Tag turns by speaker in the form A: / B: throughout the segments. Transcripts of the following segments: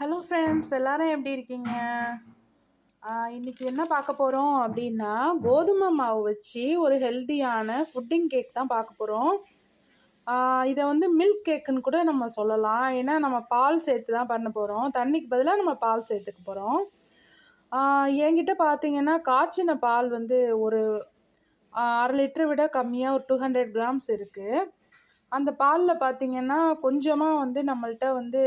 A: Hello friends எல்லாரும் எப்படி இருக்கீங்க? இன்றைக்கி இன்னைக்கு என்ன பார்க்க போகிறோம் அப்படின்னா கோதுமை மாவு வச்சு ஒரு ஹெல்த்தியான ஃபுட்டிங் கேக் தான் பார்க்க போகிறோம் இதை வந்து மில்க் கேக்குன்னு கூட நம்ம சொல்லலாம். ஏன்னா நம்ம பால் சேர்த்து தான் பண்ண போகிறோம் தண்ணிக்கு பதிலாக நம்ம பால் சேர்த்துக்க போகிறோம் என்கிட்ட பார்த்தீங்கன்னா காய்ச்சின பால் வந்து ஒரு அரை லிட்டரை விட கம்மியாக ஒரு டூ ஹண்ட்ரட் கிராம்ஸ் இருக்குது அந்த பாலில் பார்த்தீங்கன்னா கொஞ்சமாக வந்து நம்மள்கிட்ட வந்து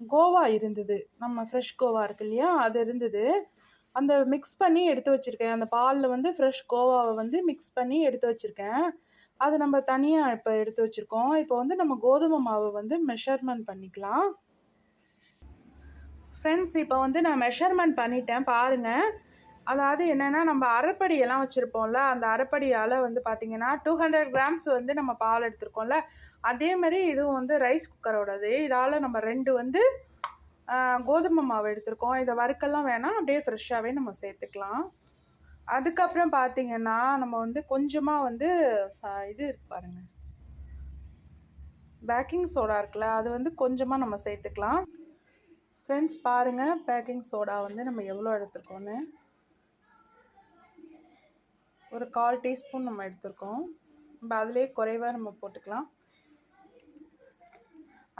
A: கோவா இருந்தது. நம்ம ஃப்ரெஷ் கோவா இருக்கு இல்லையா? அது இருந்தது. அந்த மிக்ஸ் பண்ணி எடுத்து வச்சுருக்கேன். அந்த பாலில் வந்து ஃப்ரெஷ் கோவாவை வந்து மிக்ஸ் பண்ணி எடுத்து வச்சுருக்கேன். அது நம்ம தனியாக இப்போ எடுத்து வச்சுருக்கோம். இப்போ வந்து நம்ம கோதுமை மாவை வந்து மெஷர்மெண்ட் பண்ணிக்கலாம். ஃப்ரெண்ட்ஸ் இப்போ வந்து நான் மெஷர்மெண்ட் பண்ணிட்டேன். பாருங்கள் அதாவது என்னென்னா நம்ம அரைப்படியெல்லாம் வச்சுருப்போம்ல அந்த அரைப்படியால் வந்து பார்த்திங்கன்னா டூ ஹண்ட்ரட் கிராம்ஸ் வந்து நம்ம பால் எடுத்திருக்கோம்ல அதே மாதிரி இதுவும் வந்து ரைஸ் குக்கரோடது இதால் நம்ம ரெண்டு வந்து கோதுமை மாவு எடுத்திருக்கோம். இதை வறுக்கெல்லாம் வேணாம் அப்படியே ஃப்ரெஷ்ஷாகவே நம்ம சேர்த்துக்கலாம். அதுக்கப்புறம் பார்த்திங்கன்னா நம்ம வந்து கொஞ்சமாக வந்து ச இது இருக்கு பாருங்க. பேக்கிங் சோடா இருக்குல்ல அது வந்து கொஞ்சமாக நம்ம சேர்த்துக்கலாம். ஃப்ரெண்ட்ஸ் பாருங்கள் பேக்கிங் சோடா வந்து நம்ம எவ்வளோ எடுத்துருக்கோன்னு ஒரு கால் டீஸ்பூன் நம்ம எடுத்திருக்கோம். நம்ம அதிலே குறைவாக நம்ம போட்டுக்கலாம்.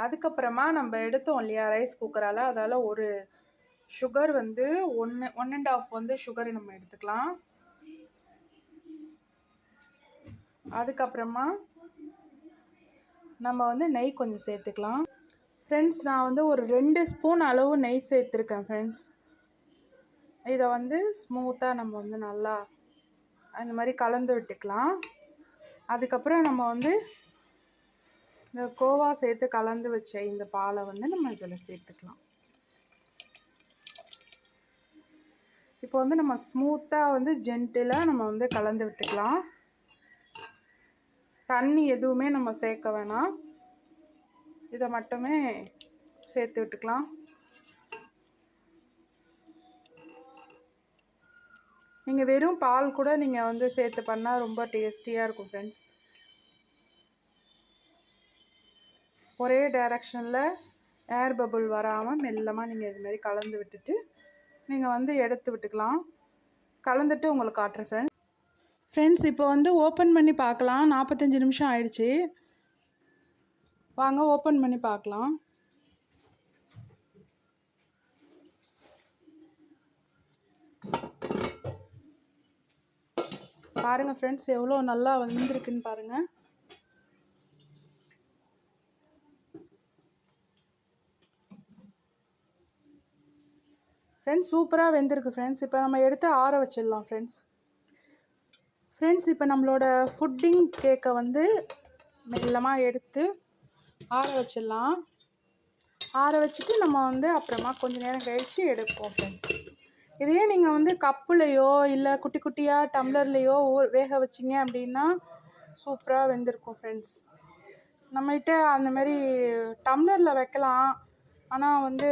A: அதுக்கப்புறமா நம்ம எடுத்தோம் இல்லையா ரைஸ் குக்கரால் அதால் ஒரு சுகர் வந்து ஒன்று ஒன் அண்ட் ஆஃப் வந்து சுகர் நம்ம எடுத்துக்கலாம். அதுக்கப்புறமா நம்ம வந்து நெய் கொஞ்சம் சேர்த்துக்கலாம். ஃப்ரெண்ட்ஸ் நான் வந்து ஒரு ரெண்டு ஸ்பூன் அளவு நெய் சேர்த்துருக்கேன் ஃப்ரெண்ட்ஸ் இதை வந்து ஸ்மூத்தாக நம்ம வந்து நல்லா அந்த மாதிரி கலந்து விட்டுக்கலாம். அதுக்கப்புறம் நம்ம வந்து இந்த கோவா சேர்த்து கலந்து வச்ச இந்த பாலை வந்து நம்ம இதில் சேர்த்துக்கலாம். இப்போ வந்து நம்ம ஸ்மூத்தாக வந்து ஜென்டிலாக நம்ம வந்து கலந்து விட்டுக்கலாம். தண்ணி எதுவுமே நம்ம சேர்க்க வேணாம். இதை மட்டுமே சேர்த்து விட்டுக்கலாம். நீங்கள் வெறும் பால் கூட நீங்கள் வந்து சேர்த்து பண்ணால் ரொம்ப டேஸ்டியாக இருக்கும் ஃப்ரெண்ட்ஸ் ஒரே டைரக்ஷனில் ஏர் பபுள் வராமல் மெல்லமாக நீங்கள் இது மாதிரி கலந்து விட்டுட்டு நீங்கள் வந்து எடுத்து விட்டுக்கலாம். கலந்துட்டு உங்களுக்கு காட்டுறேன் ஃப்ரெண்ட்ஸ் ஃப்ரெண்ட்ஸ் இப்போ வந்து ஓப்பன் பண்ணி பார்க்கலாம். நாற்பத்தஞ்சு நிமிஷம் ஆயிடுச்சு. வாங்க ஓப்பன் பண்ணி பார்க்கலாம். பாருங்க ஃப்ரெண்ட்ஸ் எவ்வளோ நல்லா வந்திருக்குன்னு பாருங்க. ஃப்ரெண்ட்ஸ் சூப்பராக வெந்திருக்கு ஃப்ரெண்ட்ஸ் இப்போ நம்ம எடுத்து ஆற வச்சிடலாம் ஃப்ரெண்ட்ஸ் ஃப்ரெண்ட்ஸ் இப்போ நம்மளோட ஃபுட்டிங் கேக்கை வந்து மெல்லமாக எடுத்து ஆற வச்சிடலாம். ஆற வச்சுட்டு நம்ம வந்து அப்புறமா கொஞ்ச நேரம் கழித்து எடுப்போம் ஃப்ரெண்ட்ஸ் இதையே நீங்கள் வந்து கப்புலையோ இல்லை குட்டி குட்டியாக டம்ளர்லேயோ வேக வச்சிங்க அப்படின்னா சூப்பராக வெந்திருக்கும் ஃப்ரெண்ட்ஸ் நம்மகிட்ட அந்த மாதிரி டம்ளரில் வைக்கலாம். ஆனால் வந்து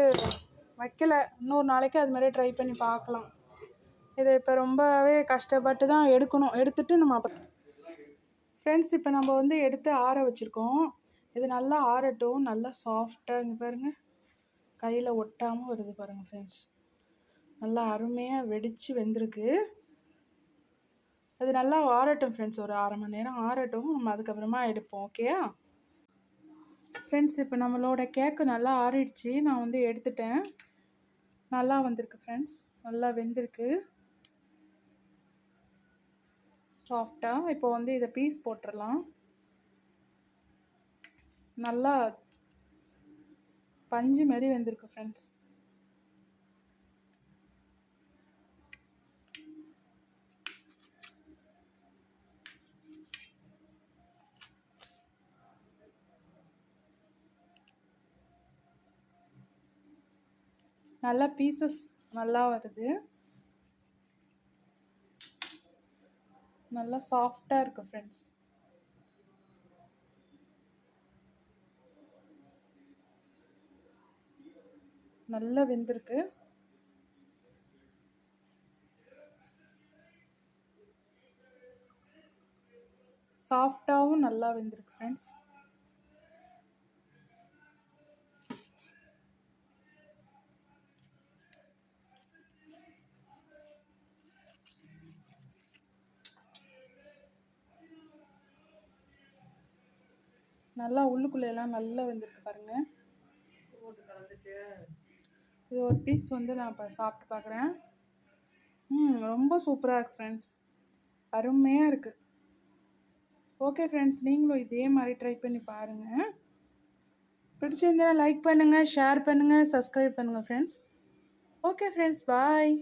A: வைக்கல. இன்னொரு நாளைக்கு அது மாதிரி ட்ரை பண்ணி பார்க்கலாம். இதை இப்போ ரொம்பவே கஷ்டப்பட்டு தான் எடுக்கணும். எடுத்துட்டு நம்ம அப்புறம் ஃப்ரெண்ட்ஸ் இப்போ நம்ம வந்து எடுத்து ஆற வச்சுருக்கோம். இது நல்லா ஆறட்டும். நல்லா சாஃப்டாக இங்கே பாருங்கள் கையில் ஒட்டாமல் வருது பாருங்கள் ஃப்ரெண்ட்ஸ் நல்லா அருமையாக வெடித்து வெந்திருக்கு. அது நல்லா ஆறட்டும் ஃப்ரெண்ட்ஸ் ஒரு அரை மணி நேரம் ஆறட்டும். நம்ம அதுக்கப்புறமா எடுப்போம் ஓகேயா ஃப்ரெண்ட்ஸ் இப்போ நம்மளோட கேக்கு நல்லா ஆறிடுச்சு. நான் வந்து எடுத்துட்டேன். நல்லா வந்திருக்கு ஃப்ரெண்ட்ஸ் நல்லா வெந்திருக்கு. சாஃப்டாக இப்போ வந்து இதை பீஸ் போட்டுடலாம் நல்லா பஞ்சு மாதிரி வெந்திருக்கு ஃப்ரெண்ட்ஸ் நல்லா பீசஸ் நல்லா வருது. நல்லா சாஃப்டாக இருக்குது ஃப்ரெண்ட்ஸ் நல்லா வெந்திருக்கு. சாஃப்டாகவும் நல்லா வெந்திருக்கு ஃப்ரெண்ட்ஸ் நல்லா உள்ளுக்குள்ளெல்லாம் நல்லா வெந்திருக்கு பாருங்கள் இது ஒரு பீஸ் வந்து நான் இப்போ சாப்பிட்டு பார்க்குறேன் ம் ரொம்ப சூப்பராக இருக்குது ஃப்ரெண்ட்ஸ் அருமையாக இருக்குது ஓகே ஃப்ரெண்ட்ஸ் நீங்களும் இதே மாதிரி ட்ரை பண்ணி பாருங்கள் பிடிச்சிருந்தா லைக் பண்ணுங்கள் ஷேர் பண்ணுங்கள் சப்ஸ்கிரைப் பண்ணுங்கள் ஃப்ரெண்ட்ஸ் ஓகே ஃப்ரெண்ட்ஸ் பாய்